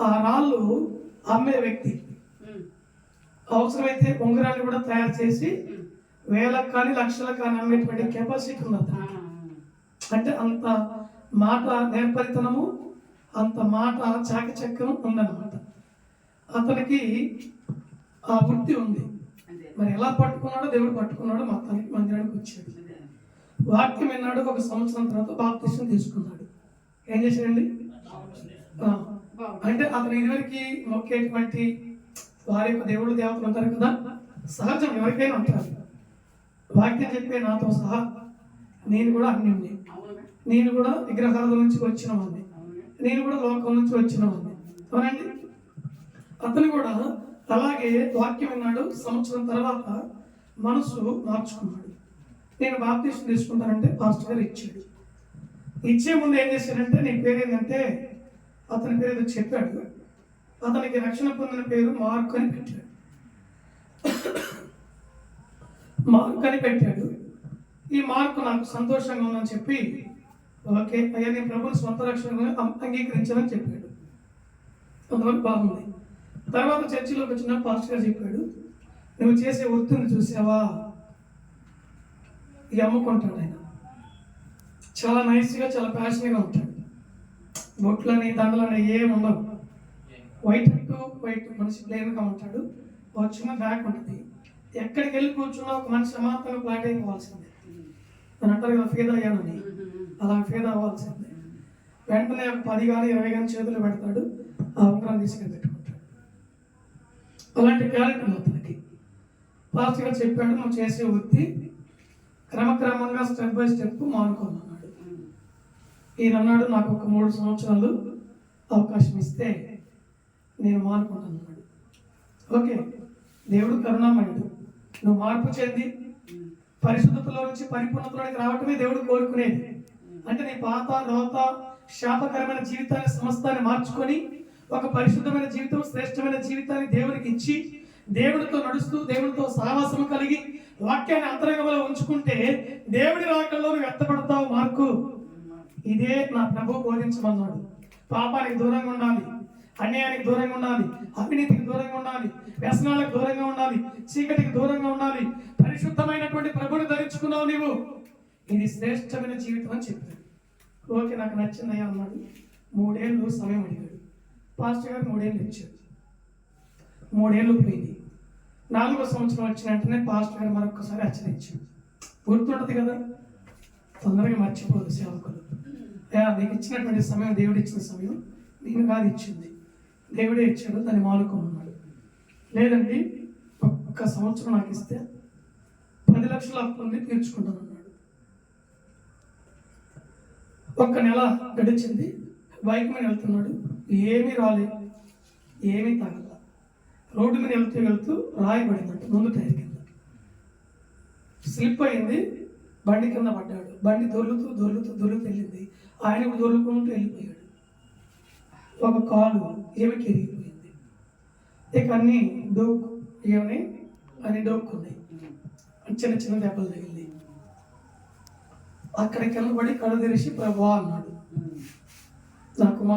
ఆ రాళ్ళు అమ్మే వ్యక్తి. అవసరమైతే ఉంగరాన్ని కూడా తయారు చేసి. వేలకు కానీ లక్షలకు కానీ అమ్మేటువంటి కెపాసిటీ అతనికి. అంటే అంత మాట నేర్పరితనము అంత మాట చాకచక్యం ఉందన్నమాట. అతనికి ఆ వృత్తి ఉంది. మరి ఎలా పట్టుకున్నాడో దేవుడు పట్టుకున్నాడో మొత్తానికి మందిరానికి వచ్చాడు. వాక్యం విన్నాడు ఒక సంవత్సరం తర్వాత బాప్తిష్టం తీసుకున్నాడు. ఏం చేశాడండి? అంటే అతను ఇదివరకు మొక్కేటువంటి వారి యొక్క దేవుడు దేవతలు ఉంటారు కదా సహజం ఎవరికైనా ఉంటారు. వాక్యం చెప్పే నాతో సహా నేను కూడా అన్యుణ్ణి. నేను కూడా విగ్రహాల నుంచి వచ్చిన వాడిని నేను కూడా లోకం నుంచి వచ్చిన వాడిని అవునండి? అతను కూడా అలాగే వాక్యం విన్నాడు. సంవత్సరం తర్వాత మనసు మార్చుకున్నాడు. నేను బాప్తీసం తీసుకుంటానంటే పాస్టర్ గారు ఇచ్చాడు. ఇచ్చే ముందు ఏం చేశాడంటే నీ పేరు ఏంటంటే అతని పేరు చెప్పాడు. అతనికి రక్షణ పొందిన పేరు మార్క్ అని పెట్టాడు. మార్క్ అని పెట్టాడు. ఈ మార్క్ నాకు సంతోషంగా ఉందని చెప్పి ఓకే అయ్యా నేను ప్రభుని సొంత రక్షణగా అంగీకరించాలని చెప్పాడు. అంతవరకు బాగుంది. తర్వాత చర్చిలోకి వచ్చిన పాస్టర్ చెప్పాడు నువ్వు చేసే వృత్తిని చూసావా? ఇది అమ్ముకుంటాడు ఆయన. చాలా నైస్గా చాలా ప్యాషన్గా ఉంటాడు. బొట్లని దండలని ఏమి ఉండవు. వైట్ అంటూ వైట్ మనిషి ప్లేన్గా ఉంటాడు. ఒక చిన్న బ్యాగ్ ఉంటుంది. ఎక్కడికి వెళ్ళి కూర్చున్నా ఒక మనిషి మాత్రం ఫ్లాట్ అయిపోవాల్సిందే. అని అంటారు కదా ఫీదా అయ్యానని. అలా ఫీదా అవ్వాల్సిందే. వెంటనే పది కానీ ఇరవై కానీ చేతులు పెడతాడు. ఆ ఉంగరం తీసుకెళ్ళి పెట్టుకుంటాడు. అలాంటి క్యారెక్టర్ అతనికి. పాస్ట్గా చెప్పాడు నువ్వు చేసే వృత్తి క్రమక్రమంగా స్టెప్ బై స్టెప్ మానుకోమన్నాడు ఈయనన్నాడు నాకు ఒక మూడు సంవత్సరాలు అవకాశం ఇస్తే నేను మానుకుంటాను ఓకే దేవుడు కరుణామయుడు. నువ్వు మార్పు చెంది పరిశుద్ధతలో నుంచి పరిపూర్ణతలోకి రావటమే దేవుడు కోరుకునేది. అంటే నీ పాత రోత శాపకరమైన జీవితాన్ని సమస్తాన్ని మార్చుకొని ఒక పరిశుద్ధమైన జీవితం శ్రేష్టమైన జీవితాన్ని దేవునికి ఇచ్చి దేవుడితో నడుస్తూ దేవుడితో సహవాసం కలిగి వాక్యాన్ని అంతరంగంలో ఉంచుకుంటే దేవుడి రాకల్లో నువ్వు ఎత్తపడతావు మార్కు. ఇదే నా ప్రభు బోధించమన్నాడు. పాపానికి దూరంగా ఉండాలి అన్యాయానికి దూరంగా ఉండాలి అవినీతికి దూరంగా ఉండాలి వ్యసనాలకు దూరంగా ఉండాలి చీకటికి దూరంగా ఉండాలి పరిశుద్ధమైనటువంటి ప్రభుని ధరించుకున్నావు నీవు. ఇది శ్రేష్టమైన జీవితం అని చెప్పాడు. ఓకే నాకు నచ్చిందయ్యా అన్నాడు. మూడేళ్ళు సమయం అడిగాడు. పాస్టర్ గారు మూడేళ్ళు ఇచ్చాడు మూడేళ్ళు పోయింది. నాలుగో సంవత్సరం వచ్చిన వెంటనే పాస్టర్ గారు మరొకసారి హెచ్చరించాడు గుర్తుండదు కదా? తొందరగా మర్చిపోదు సేవకులు. నీకు ఇచ్చినటువంటి సమయం దేవుడు ఇచ్చిన సమయం నేను కాదు ఇచ్చింది. దేవుడే ఇచ్చాడు దాన్ని మానుకోమన్నాడు లేదండి ఒక్క సంవత్సరం నాకు ఇస్తే పది లక్షల అప్పుల్ని తీర్చుకుంటాను అన్నాడు. ఒక్క నెల గడిచింది బైక్ మీద వెళ్తున్నాడు ఏమీ రాలేదు ఏమీ తాగల. రోడ్డు మీద వెళ్తూ వెళ్తూ రాయబడిందంట ముందు టైర్ కింద. స్లిప్ అయింది బండి కింద పడ్డాడు. బండి దొర్లుతూ దొర్లుతూ దొర్లుతూ వెళ్ళింది. ఆయన కూడా దొర్లుకుంటూ వెళ్ళిపోయాడు. ఒక కాలు ఏమికి ఎరిగిపోయింది ఇక అన్ని డోక్ ఏమని అన్ని డోక్కున్నాయి చిన్న చిన్న దెబ్బలు తగిలింది అక్కడికి వెళ్ళబడి కళ్ళు తెరిచి ప్రభా అన్నాడు. నాకు మా